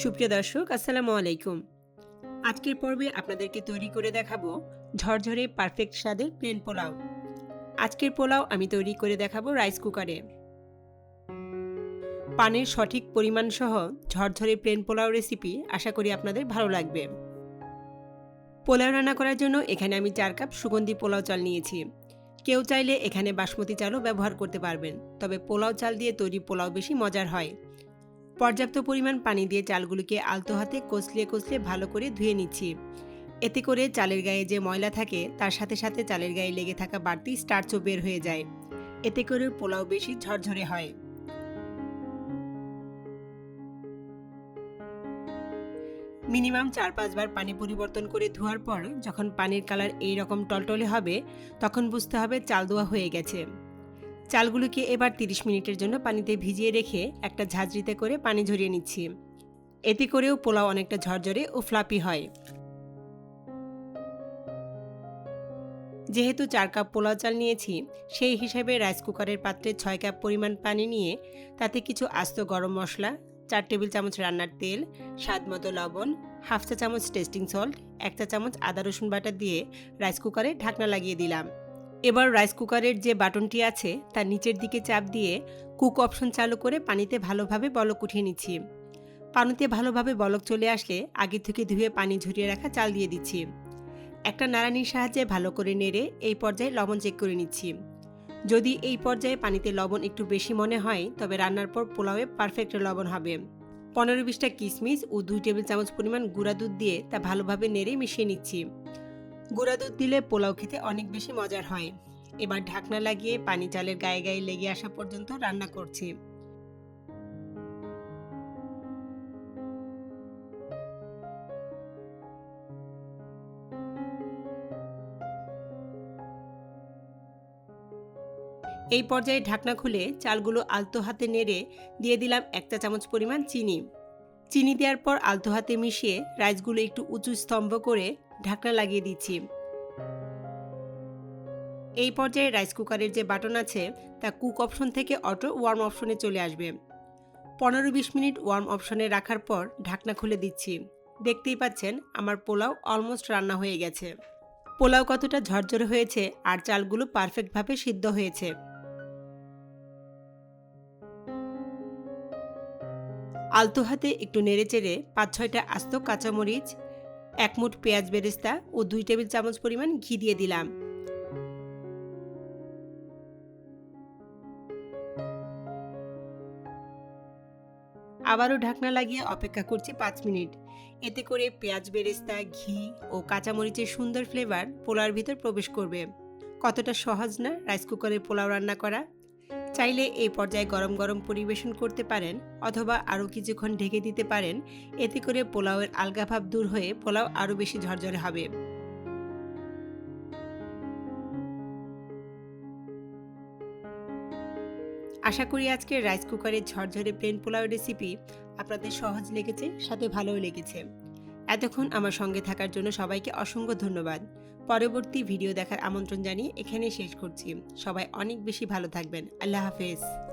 সুপ্রিয় দর্শক, আসসালামু আলাইকুম। আজকের পর্বে আপনাদেরকে তৈরি করে দেখাবো ঝরঝরে পারফেক্ট স্বাদের প্লেন পোলাও। আজকের পোলাও আমি তৈরি করে দেখাবো রাইস কুকারে। পানের সঠিক পরিমাণ সহ ঝরঝরে প্লেন পোলাও রেসিপি আশা করি আপনাদের ভালো লাগবে। পোলাও রান্না করার জন্য এখানে আমি চার কাপ সুগন্ধি পোলাও চাল নিয়েছি। কেউ চাইলে এখানে বাসমতি চালও ব্যবহার করতে পারবেন, তবে পোলাও চাল দিয়ে তৈরি পোলাও বেশি মজার হয়। পর্যাপ্ত পরিমাণ পানি দিয়ে চালগুলিকে আলতো হাতে কষলিয়ে কষলিয়ে ভালো করে ধুয়ে নিচ্ছি। এতে করে চালের গায়ে যে ময়লা থাকে, তার সাথে সাথে চালের গায়ে লেগে থাকা বাড়তি স্টার্চও বের হয়ে যায়। এতে করে পোলাও বেশি ঝরঝরে হয়। মিনিমাম চার পাঁচবার পানি পরিবর্তন করে ধোয়ার পর, যখন পানির কালার এই রকম টলটলে হবে, তখন বুঝতে হবে চাল ধোয়া হয়ে গেছে। চালগুলোকে এবার 30 মিনিটের জন্য পানিতে ভিজিয়ে রেখে একটা ঝাঁঝরিতে করে পানি ঝরিয়ে নিচ্ছি। এতে করেও পোলাও অনেকটা ঝরঝরে ও ফ্লাপি হয়। যেহেতু চার কাপ পোলাও চাল নিয়েছি, সেই হিসাবে রাইস কুকারের পাত্রে ছয় কাপ পরিমাণ পানি নিয়ে তাতে কিছু আস্ত গরম মশলা, চার টেবিল চামচ রান্নার তেল, স্বাদ মতো লবণ, হাফ চা চামচ টেস্টিং সল্ট, এক চা চামচ আদা রসুন বাটা দিয়ে রাইস কুকারে ঢাকনা লাগিয়ে দিলাম। এবার রাইস কুকারের যে বাটনটি আছে, তার নিচের দিকে চাপ দিয়ে কুক অপশন চালু করে পানিতে ভালোভাবে বলক উঠিয়ে নিচ্ছি। পানিতে ভালোভাবে বলক চলে আসলে আগে থেকে ধুয়ে পানি ঝরিয়ে রাখা চাল দিয়ে দিচ্ছি। একটা নাড়ানির সাহায্যে ভালো করে নেড়ে এই পর্যায়ে লবণ চেক করে নিচ্ছি। যদি এই পর্যায়ে পানিতে লবণ একটু বেশি মনে হয়, তবে রান্নার পর পোলাওয়ে পারফেক্ট লবণ হবে। পনেরো বিশটা কিশমিশ ও দুই টেবিল চামচ পরিমাণ গুঁড়া দুধ দিয়ে তা ভালোভাবে নেড়ে মিশিয়ে নিচ্ছি। গুঁড়া দুধ দিলে পোলাও খেতে অনেক বেশি মজার হয়। এবার ঢাকনা লাগিয়ে পানি চালের গায়ে গায়ে লেগে আসা পর্যন্ত রান্না করছি। এই পর্যায়ে ঢাকনা খুলে চালগুলো আলতো হাতে নেড়ে দিয়ে দিলাম এক চা চামচ পরিমাণ চিনি। চিনি দেওয়ার পর আলতো হাতে মিশিয়ে রাইসগুলো একটু উঁচু স্তম্ভ করে ঢাকনা লাগিয়ে দিচ্ছি। এই পর্যায়ে রাইস কুকারের যে বাটন আছে, তা কুক অপশন থেকে অটো ওয়ার্ম অপশনে চলে আসবে। পনেরো বিশ মিনিট ওয়ার্ম অপশনে রাখার পর ঢাকনা খুলে দিচ্ছি। দেখতেই পাচ্ছেন, আমার পোলাও অলমোস্ট রান্না হয়ে গেছে। পোলাও কতটা ঝরঝরে হয়েছে, আর চালগুলো পারফেক্টভাবে সিদ্ধ হয়েছে। আলতো হাতে একটু নেড়েচেড়ে পাঁচ ছয়টা আস্ত কাঁচামরিচ, এক মুঠ পেঁয়াজ বেরেস্তা ও দুই টেবিল চামচ পরিমাণ ঘি দিয়ে দিলাম। আবারও ঢাকনা লাগিয়ে অপেক্ষা করছি পাঁচ মিনিট। এতে করে পেঁয়াজ বেরেস্তা, ঘি ও কাঁচামরিচের সুন্দর ফ্লেভার পোলাওর ভিতর প্রবেশ করবে। কতটা সহজ না রাইস কুকারে পোলাও রান্না করা? চাইলে এই পর্যায়ে গরম গরম পরিবেশন করতে পারেন অথবা আরও কিছুক্ষণ ঢেকে দিতে পারেন। এতে করে পোলাওয়ের আলগা ভাব দূর হয়ে পোলাও আরও বেশি ঝরঝরে হবে। আশা করি আজকের রাইস কুকারের ঝরঝরে প্লেন পোলাও রেসিপি আপনাদের সহজ লেগেছে, সাথে ভালোও লেগেছে। এতক্ষণ আমার সঙ্গে থাকার জন্য সবাইকে অসংখ্য ধন্যবাদ। পরবর্তী ভিডিও দেখার আমন্ত্রণ জানিয়ে এখানেই শেষ করছি। সবাই অনেক বেশি ভালো থাকবেন। আল্লাহ হাফেজ।